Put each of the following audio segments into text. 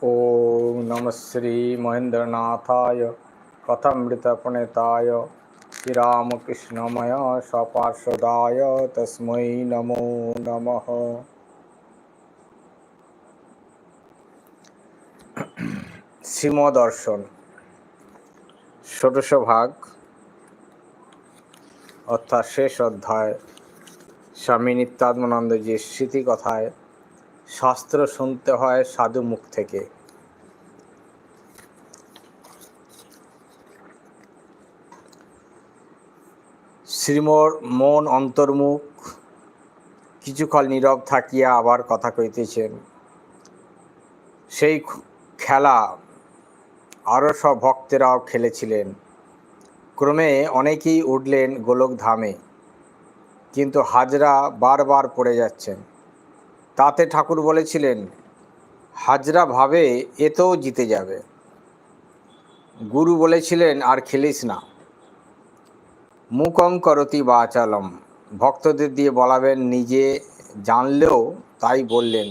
ॐ नमः श्रीमहेन्द्रनाथाय कथमृतप्रणेताय श्रीरामकृष्णमय सपार्षदाय तस्मै नमो नमः শ্রীমদর্শন ষোড়শ ভাগ অর্থাৎ শেষ অধ্যায় স্বামী নিত্যাত্মানন্দজির স্মৃতি কথায় শাস্ত্র শুনতে হয় সাধু মুখ থেকে শ্রীমোর মন অন্তর্মুখ। কিছুকাল নীরব থাকিয়া আবার কথা কইতেছেন, সেই খেলা আরও সব ভক্তেরাও খেলেছিলেন। ক্রমে অনেকেই উঠলেন গোলক ধামে, কিন্তু হাজরা বারবার পড়ে যাচ্ছেন। তাতে ঠাকুর বলেছিলেন, হাজরা ভাবে এতেও জিতে যাবে। গুরু বলেছিলেন, আর খেলিস না। মুকং করতি বা আচালম ভক্তদের দিয়ে বলাবেন, নিজে জানলেও তাই বললেন।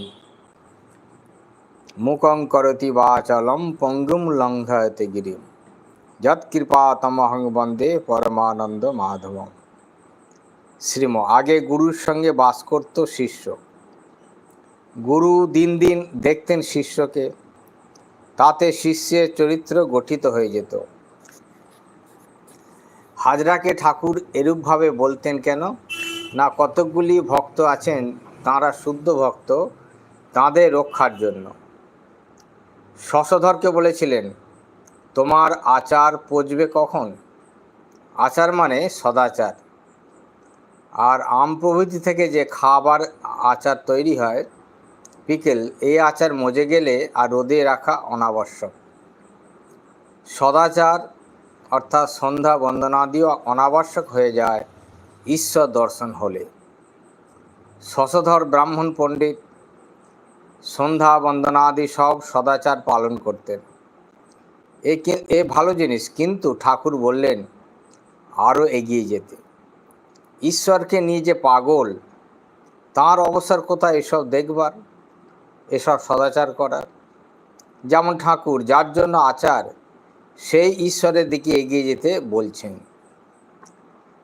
মুকং করতি বা আচলম পঙ্গুম লঙ্ঘয়তে গিরিম যৎ কৃপা তমহং বন্দে পরমানন্দ মাধবম। শ্রীম, আগে গুরুর সঙ্গে বাস করত শিষ্য। গুরু দিন দিন দেখতেন শিষ্যকে। তাতে শিষ্যের চরিত্র গঠিত হয়ে যেত। হাজরাকে ঠাকুর এরূপভাবে বলতেন কেন? না কতকগুলি ভক্ত আছেন, তাঁরা শুদ্ধ ভক্ত, তাঁদের রক্ষার জন্য। শশধরকে বলেছিলেন, তোমার আচার পচবে কখন? আচার মানে সদাচার। আর আম প্রভৃতি থেকে যে খাবার আচার তৈরি হয় পিকেল এই আচার মজে গেলে আর রোদে রাখা অনাবশ্যক। সদাচার অর্থাৎ সন্ধ্যা বন্দনাদিও অনাবশ্যক হয়ে যায় ঈশ্বর দর্শন হলে। শশধর ব্রাহ্মণ পণ্ডিত সন্ধ্যা বন্দনাদি সব সদাচার পালন করতেন। এ এ ভালো জিনিস, কিন্তু ঠাকুর বললেন আরও এগিয়ে যেতে। ঈশ্বরকে নিয়ে যে পাগল, তার অবসর কোথায় এসব দেখবার, এসব সদাচার করার? যেমন ঠাকুর, যার জন্য আচার সেই ঈশ্বরের দিকে এগিয়ে যেতে বলছেন।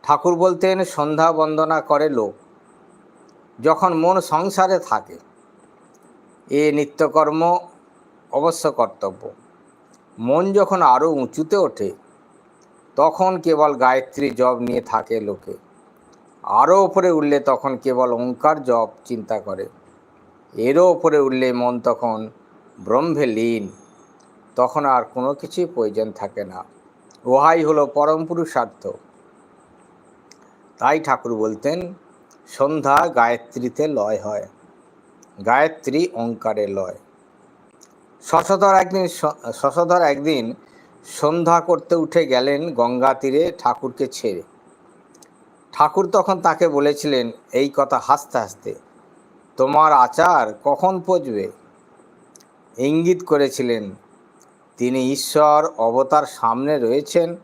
ঠাকুর বলতেন, সন্ধ্যা বন্দনা করে লোক। যখন মন সংসারে থাকে, এ নিত্যকর্ম অবশ্য কর্তব্য। মন যখন আরও উঁচুতে ওঠে, তখন কেবল গায়ত্রী জপ নিয়ে থাকে লোকে। আরও ওপরে উঠলে তখন কেবল ওঙ্কার জপ চিন্তা করে। এরও ওপরে উঠলে মন তখন ব্রহ্মে লীন। তখন আর কোনো কিছুই প্রয়োজন থাকে না। ওহাই হলো পরম পুরুষার্থ। তাই ঠাকুর বলতেন, সন্ধ্যা গায়ত্রীতে লয় হয়, গায়ত্রী অঙ্কারে লয়। শশধর একদিন শশধর একদিন সন্ধ্যা করতে উঠে গেলেন গঙ্গা তীরে ঠাকুরকে ছেড়ে। ঠাকুর তখন তাকে বলেছিলেন, এই কথা হাসতে হাসতে, তোমার আচার কখন পচবে? ইঙ্গিত করেছিলেন তিনি ঈশ্বর অবতার সামনে রয়েছেন,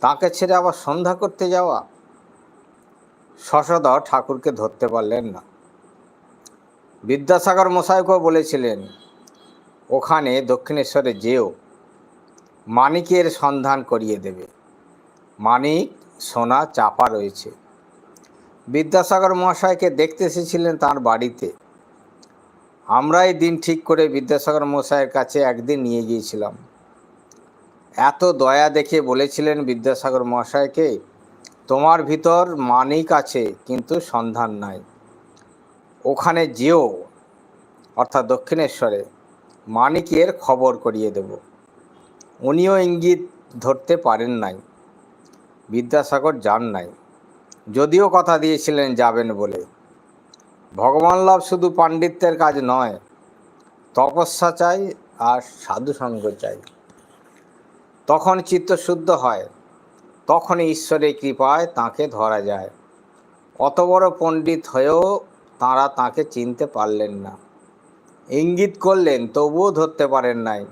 তাকে ছেড়ে আবার সন্ধ্যা করতে যাওয়া? শশধর ঠাকুরকে ধরতে পারলেন না। বিদ্যাসাগর মশাইকেও বলেছিলেন, ওখানে দক্ষিণেশ্বরে যেও। মানিকের সন্ধান করিয়ে দেবে। মানিক, সোনা, চাপা রয়েছে। বিদ্যাসাগর মহাশয়কে দেখতে এসেছিলেন তার বাড়িতে। আমরাই দিন ঠিক করে বিদ্যাসাগর মশাইয়ের কাছে একদিন নিয়ে গিয়েছিলাম। এত দয়া দেখে বলেছিলেন বিদ্যাসাগর মহাশয়কে, তোমার ভিতর মানিক আছে, কিন্তু সন্ধান নাই। ওখানে যেও, অর্থাৎ দক্ষিণেশ্বরে, মানিকের খবর করিয়ে দেব। উনিও ইঙ্গিত ধরতে পারেন নাই। বিদ্যাসাগর যান নাই। যদিও কথা দিয়েছিলেন যাবেন বলে। ভগবান লাভ শুধু পাণ্ডিত্যের কাজ নয়, তপস্যা চাই আর সাধুসঙ্গ চাই। তখন চিত্ত শুদ্ধ হয় তখন ঈশ্বরের কৃপায় তাকে ধরা যায়। অত বড় পণ্ডিত হয়েও তাঁরা তাকে চিনতে পারলেন না। ইঙ্গিত করলেন, তবুও ধরতে পারেন নাই,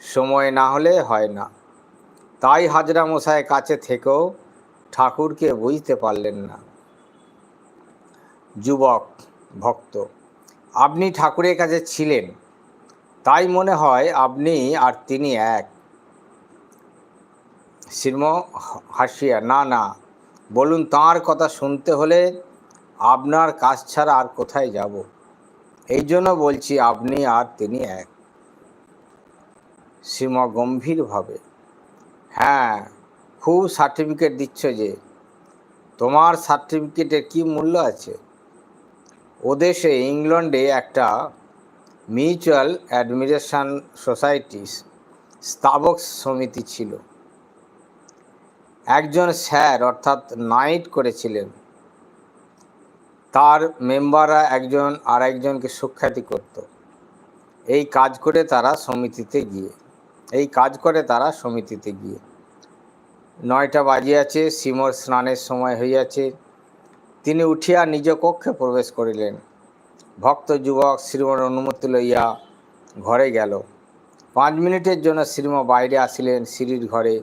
সময় না হলে হয় না। তাই হাজরা মশাইয়ের কাছে থেকেও ঠাকুরকে বুঝতে পারলেন না। যুবক, ভক্ত, আপনি ঠাকুরের কাছে ছিলেন, তাই মনে হয় আপনি আর তিনি এক। শ্রীম হাসিয়া, না না, বলুন তাঁর কথা শুনতে হলে আপনার কাজ ছাড়া আর কোথায় যাব? এই জন্য বলছি আপনি আর তিনি এক। শ্রীম গম্ভীরভাবে হ্যাঁ খুব সার্টিফিকেট দিচ্ছ যে, তোমার সার্টিফিকেটের কি মূল্য আছে? ওদেশে ইংল্যান্ডে একটা মিউচুয়াল অ্যাডমিরেশন সোসাইটি স্তাবক সমিতি ছিল। একজন স্যার অর্থাৎ নাইট করেছিলেন। তার মেম্বাররা একজন আর একজনকে সুখ্যাতি করত। এই কাজ করে তারা সমিতিতে গিয়ে, এই কাজ করে তারা সমিতিতে গিয়ে। নয়টা বাজিয়াছে, সিমর স্নানের সময় হইয়াছে। তিনি উঠিয়া নিজ কক্ষে প্রবেশ করিলেন। ভক্ত যুবক শ্রীমর অনুমতি লইয়া ঘরে গেল। পাঁচ মিনিটের জন্য শ্রীম বাইরে আসিলেন সিঁড়ির ঘরে।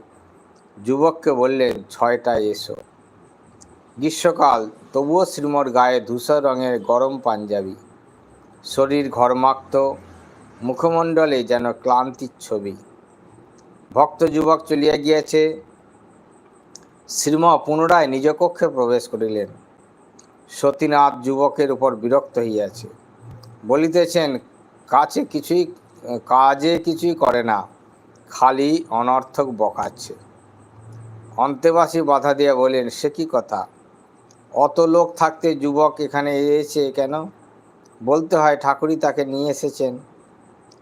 যুবককে বললেন, ছয়টায় এসো। গ্রীষ্মকাল, তবুও শ্রীমর গায়ে ধূসর রঙের গরম পাঞ্জাবি। শরীর ঘরমাক্ত, মুখমণ্ডলে যেন ক্লান্তির ছবি। ভক্ত যুবক চলিয়া গিয়েছে। শ্রীম পুনরায় নিজ কক্ষে প্রবেশ করিলেন। সতীনাথ যুবকের উপর বিরক্ত হইয়াছে। বলিতেছেন, কাছে কিছুই, কাজে কিছুই করে না। খালি অনর্থক বকাচ্ছে। অন্তেবাসী বাধা দিয়া বলেন সে কি কথা? অত লোক থাকতে যুবক এখানে এসেছে কেন? বলতে হয় ঠাকুরই তাকে নিয়ে এসেছেন।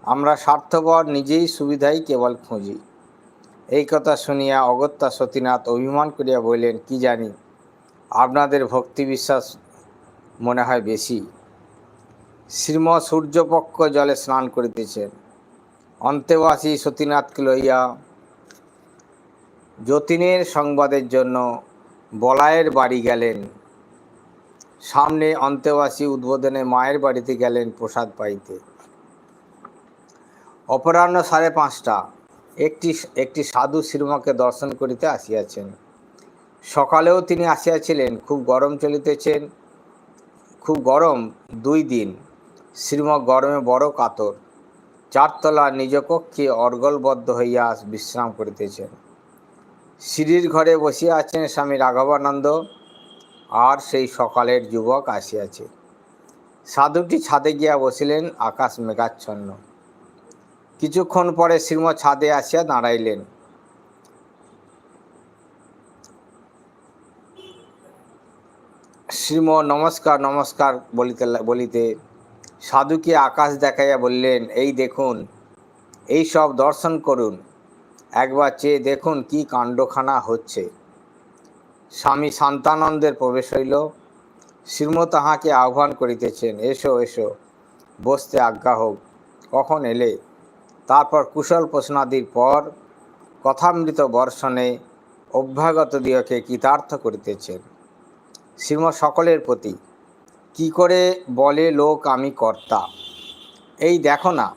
আমরা স্বার্থপর, নিজেই সুবিধাই কেবল খুঁজি। এই কথা শুনিয়া অগত্যা সতীনাথ অভিমান করিয়া বললেন, কি জানি, আপনাদের ভক্তি বিশ্বাস মনে হয় বেশি। শ্রীম সূর্যপক্ষ জলে স্নান করিতেছেন। অন্তেবাসী সতীনাথকে লইয়া যতীনের সংবাদের জন্য বলায়ের বাড়ি গেলেন। সামনে অন্তেবাসী উদ্বোধনে মায়ের বাড়িতে গেলেন প্রসাদ পাইতে। অপরাহ্ন সাড়ে পাঁচটা। একটি একটি সাধু শ্রীমাকে দর্শন করিতে আসিয়াছেন। সকালেও তিনি আসিয়াছিলেন, খুব গরম চলিতেছেন। খুব গরম দুই দিন। শ্রীম গরমে বড় কাতর। চারতলা নিজ কক্ষে অর্গলবদ্ধ হইয়া বিশ্রাম করিতেছেন। সিঁড়ির ঘরে বসিয়া আছেন স্বামী রাঘবানন্দ। আর সেই সকালের যুবক আসিয়াছে। সাধুটি ছাদে গিয়া বসিলেন, আকাশ মেঘাচ্ছন্ন। কিছুক্ষণ পরে শ্রীম ছাদে আসিয়া দাঁড়াইলেন। শ্রীম নমস্কার নমস্কার বলিতে বলিতে সাধুকে আকাশ দেখাইয়া বললেন, এই দেখুন, এই সব দর্শন করুন। একবার চেয়ে দেখুন কি কাণ্ডখানা হচ্ছে। স্বামী শান্তানন্দের প্রবেশ হইল। শ্রীম তাহাকে আহ্বান করিতেছেন, এসো এসো, বসতে আজ্ঞা হোক। কখন এলে? তারপর কুশল প্রশ্নাদির পর কথামৃত বর্ষণে অভ্যাগত দিয়কে কৃতার্থ করিতেছেন। শ্রীম সকলের প্রতি, কি করে বলে লোক আমি কর্তা? এই দেখো না,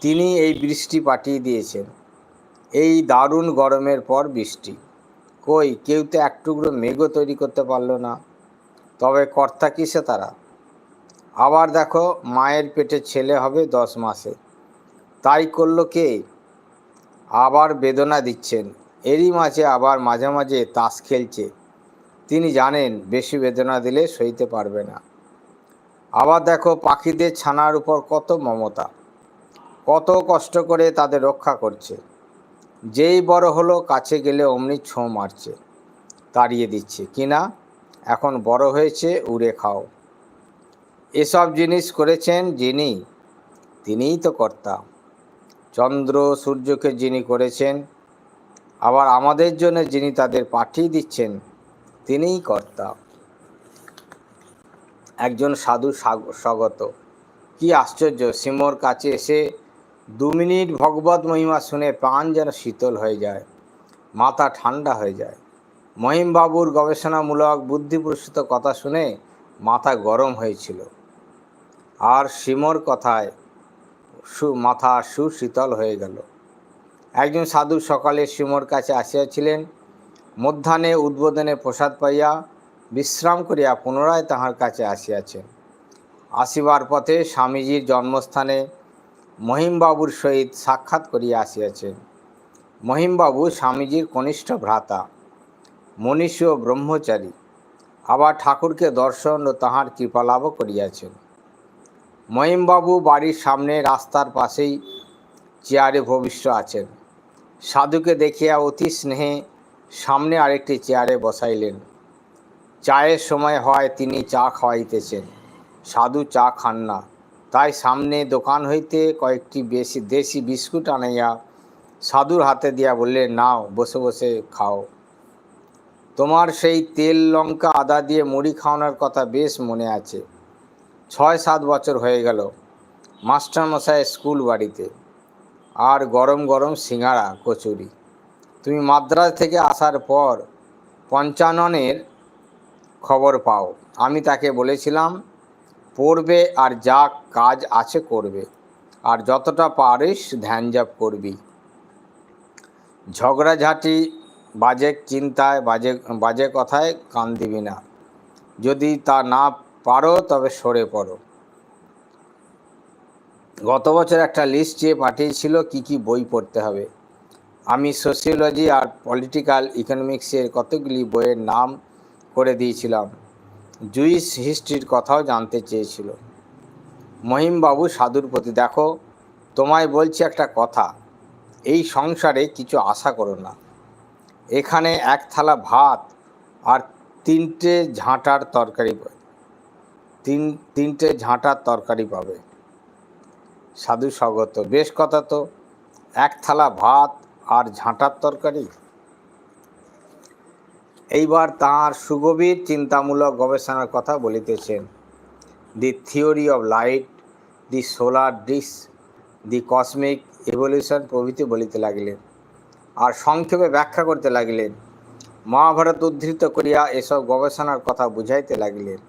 তিনি এই বৃষ্টি পাঠিয়ে দিয়েছেন। এই দারুণ গরমের পর বৃষ্টি। কই, কেউ তো এক টুকরো মেঘও তৈরি করতে পারল না। তবে কর্তা কিসে তারা? আবার দেখো, মায়ের পেটে ছেলে হবে দশ মাসে। তাই করল কে? আবার বেদনা দিচ্ছেন। এরই মাঝে আবার মাঝে মাঝে তাস খেলছে। তিনি জানেন, বেশি বেদনা দিলে সইতে পারবে না। আবার দেখো, পাখিদের ছানার উপর কত মমতা। কত কষ্ট করে তাদের রক্ষা করছে। যেই বড় হলো কাছে গেলে অমনি ছোঁ মারছে, তাড়িয়ে দিচ্ছে কিনা এখন বড় হয়েছে, উড়ে খাও। এসব জিনিস করেছেন যিনি, তিনিই তো কর্তা। চন্দ্র সূর্যকে যিনি করেছেন, আবার আমাদের জন্য যিনি তাদের পাঠিয়ে দিচ্ছেন, তিনিই কর্তা। একজন সাধু স্বগত। কি আশ্চর্য সিমর কাছে এসে দু মিনিট ভগবত মহিমা শুনে প্রাণ যেন শীতল হয়ে যায়, মাথা ঠান্ডা হয়ে যায়। মহিমবাবুর গবেষণামূলক বুদ্ধিপ্রসূত কথা শুনে মাথা গরম হয়েছিল। আর সিমর কথায় সু, মাথা সুশীতল হয়ে গেল। একজন সাধু সকালে সিমর কাছে আসিয়াছিলেন। মধ্যাহ্নে উদ্বোধনে প্রসাদ পাইয়া বিশ্রাম করিয়া পুনরায় তাহার কাছে আসিয়াছেন। আসিবার পথে স্বামীজির জন্মস্থানে মহিমবাবুর সহিত সাক্ষাৎ করিয়া আসিয়াছেন। মহিমবাবু স্বামীজির কনিষ্ঠ ভ্রাতা, মনীষী ও ব্রহ্মচারী, আবার ঠাকুরকে দর্শন ও তাহার কৃপালাভও করিয়াছেন। মহিমবাবু বাড়ির সামনে রাস্তার পাশেই চেয়ারে ভবিষ্য আছেন। সাধুকে দেখিয়া অতি স্নেহে সামনে আরেকটি চেয়ারে বসাইলেন। চায়ের সময় হয় তিনি চা খাওয়াইতেছেন। সাধু চা খান না। তাই সামনে দোকান হইতে কয়েকটি বেশি, দেশি বিস্কুট আনাইয়া সাধুর হাতে দিয়া বললে, নাও, বসে বসে খাও। তোমার সেই তেল, লঙ্কা, আদা দিয়ে মুড়ি খাওয়ানোর কথা বেশ মনে আছে। ছয়, সাত বছর হয়ে গেল মাস্টারমশাই স্কুল বাড়িতে। আর গরম গরম সিঙ্গাড়া, কচুরি। তুমি মাদ্রাজ থেকে আসার পর পঞ্চাননের খবর পাও। আমি তাকে বলেছিলাম পড়বে আর যা কাজ আছে করবে। আর যতটা পারিস ধ্যান জাপ করবি। ঝগড়াঝাঁটি, বাজে চিন্তায়, বাজে বাজে কথায় কান দিবি না। যদি তা না পারো তবে সরে পড়ো। গত বছর একটা লিস্ট চেয়ে পাঠিয়েছিল কি কি বই পড়তে হবে। আমি সোশিওলজি আর পলিটিক্যাল ইকোনমিক্সের কতগুলি বইয়ের নাম করে দিয়েছিলাম। জুইস হিস্ট্রির কথাও জানতে চেয়েছিল। মহিমবাবু সাধুর প্রতি, দেখো, তোমায় বলছি একটা কথা। এই সংসারে কিছু আশা করো না। এখানে এক থালা ভাত আর তিনটে ঝাঁটার তরকারি তিন, তিনটে ঝাঁটার তরকারি পাবে। সাধু স্বগত, বেশ কথা তো। এক থালা ভাত আর ঝাঁটার তরকারি? এইবার তাঁর সুগভীর চিন্তামূলক গবেষণার কথা বলিতেছেন। The theory of light, the solar disc, the cosmic evolution প্রভৃতি বলিতে লাগিলেন আর সংক্ষেপে ব্যাখ্যা করতে লাগিলেন। মহাভারত উদ্ধৃত করিয়া এসব গবেষণার কথা বুঝাইতে লাগিলেন।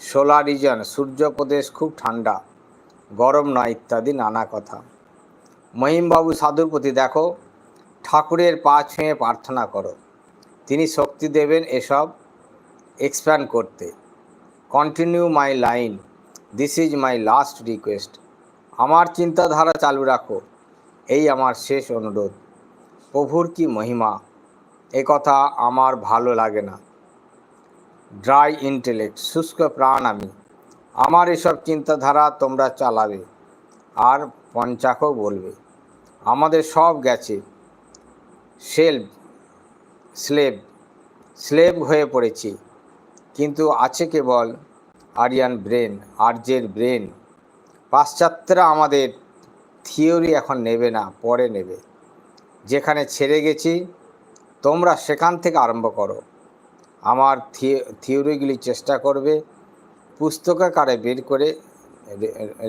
সোলার রিজন সূর্য প্রদেশ খুব ঠান্ডা, গরম নয় ইত্যাদি নানা কথা। মহিমবাবু সাধুর প্রতি দেখো, ঠাকুরের পা ছুঁয়ে প্রার্থনা করো। তিনি শক্তি দেবেন এসব এক্সপ্যান্ড করতে। Continue my line this is my last request আমার চিন্তাধারা চালু রাখো, এই আমার শেষ অনুরোধ। প্রভুর কি মহিমা? এ কথা আমার ভালো লাগে না। ড্রাই ইন্টেলেক্ট শুষ্ক প্রাণ আমি। আমার এসব চিন্তাধারা তোমরা চালাবে, আর পঞ্চাকও বলবে। আমাদের সব গেছে। সেলফ স্লেভ স্লেভ হয়ে পড়েছি। কিন্তু আছে কেবল আরিয়ান ব্রেন, আর্যের ব্রেন। পাশ্চাত্যরা আমাদের থিওরি এখন নেবে না, পরে নেবে। যেখানে ছেড়ে গেছি, তোমরা সেখান থেকে আরম্ভ করো। আমার থিওরিগুলি চেষ্টা করবে পুস্তকাকারে বের করে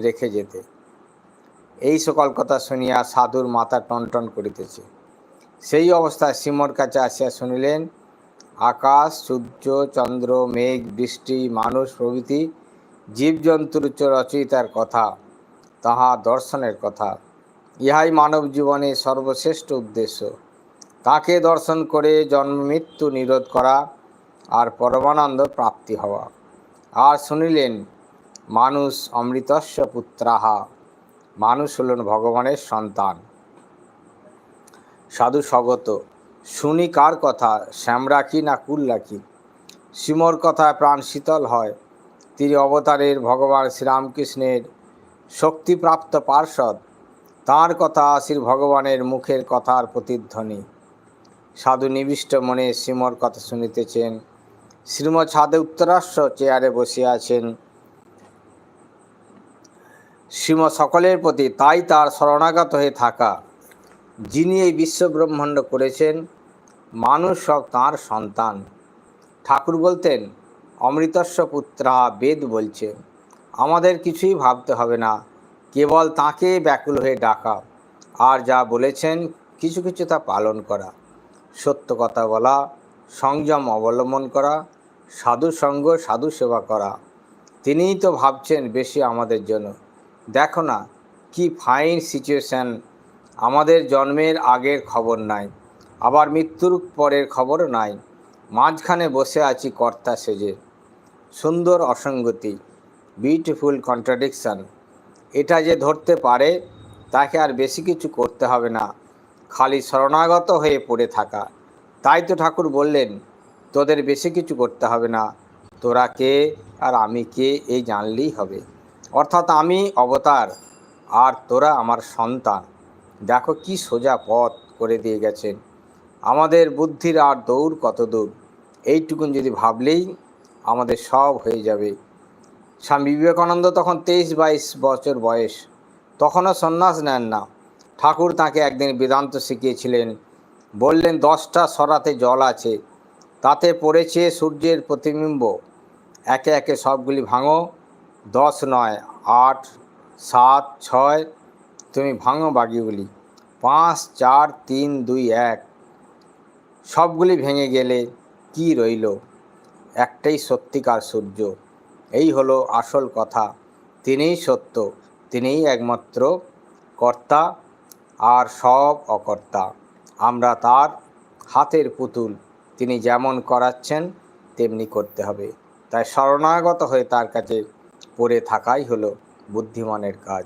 রেখে যেতে। এই সকল কথা শুনিয়া সাধুর মাথা টনটন করিতেছে। সেই অবস্থায় সিমর কাছে আসিয়া শুনিলেন, আকাশ, সূর্য, চন্দ্র, মেঘ, বৃষ্টি, মানুষ, প্রভৃতি, জীবজন্তুর রচয়িতার কথা, তাহা দর্শনের কথা। ইহাই মানব জীবনের সর্বশ্রেষ্ঠ উদ্দেশ্য। তাকে দর্শন করে জন্ম, মৃত্যু নিরোধ করা আর পরমানন্দ প্রাপ্তি হওয়া। আর শুনিলেন, মানুষ অমৃতস্ব পুত্রাহা। মানুষ হলেন ভগবানের সন্তান। সাধু স্বগত। শুনি কার কথা শ্যাম রাখি না কুল রাখি সিমর কথায় প্রাণ শীতল হয়। তিনি অবতারের ভগবান শ্রীরামকৃষ্ণের শক্তিপ্রাপ্ত পার্ষদ তাঁর কথা শ্রী ভগবানের মুখের কথার প্রতিধ্বনি। সাধু নিবিষ্ট মনে শ্রীমর কথা শুনিতেছেন। শ্রীমৎ ছাদে উত্তরাশ্র চেয়ারে বসিয়া আছেন। শ্রীম সকলের প্রতি তাই তার শরণাগত হয়ে থাকা। যিনি এই বিশ্বব্রহ্মাণ্ড করেছেন, মানুষ সব তাঁর সন্তান। ঠাকুর বলতেন, অমৃতস্ব পুত্রা বেদ বলছে, আমাদের কিছুই ভাবতে হবে না, কেবল তাকে ব্যাকুল হয়ে ডাকা। আর যা বলেছেন, কিছু কিছু তা পালন করা। সত্য কথা বলা, সংযম অবলম্বন করা, সাধু সঙ্গ, সাধু সেবা করা। তিনিই তো ভাবছেন বেশি আমাদের জন্য। দেখো না, কি ফাইন সিচুয়েশান আমাদের জন্মের আগের খবর নাই, আবার মৃত্যুর পরের খবরও নাই। মাঝখানে বসে আছি কর্তা সেজে। সুন্দর অসঙ্গতি বিউটিফুল কন্ট্রাডিকশান এটা যে ধরতে পারে, তাকে আর বেশি কিছু করতে হবে না। খালি শরণাগত হয়ে পড়ে থাকা। তাই তো ঠাকুর বললেন, তোদের বেশি কিছু করতে হবে না। তোরা কে আর আমি কে, এই জানলেই হবে। অর্থাৎ আমি অবতার, আর তোরা আমার সন্তান। দেখো কি সোজা পথ করে দিয়ে গেছেন। আমাদের বুদ্ধির আর দৌড় কত দূর? এইটুকুন যদি ভাবলেই আমাদের সব হয়ে যাবে। স্বামী বিবেকানন্দ তখন তেইশ বাইশ বছর বয়স। তখনও সন্ন্যাস নেন না। ঠাকুর তাকে একদিন বেদান্ত শিখিয়েছিলেন। বললেন, দশটা সরাতে জল আছে, তাতে পড়েছে সূর্যের প্রতিবিম্ব। একে একে সবগুলি ভাঙো। দশ নয়, আট, সাত, ছয় তুমি ভাঙো বাগিগুলি পাঁচ, চার, তিন, দুই, এক। সবগুলি ভেঙে গেলে কি রইল? একটাই সত্যিকার সূর্য। এই হলো আসল কথা। তিনিই সত্য, তিনিই একমাত্র কর্তা আর সব অকর্তা। আমরা তার হাতের পুতুল। তিনি যেমন করাচ্ছেন, তেমনি করতে হবে। তাই শরণাগত হয়ে তার কাছে পড়ে থাকাই হলো বুদ্ধিমানের কাজ।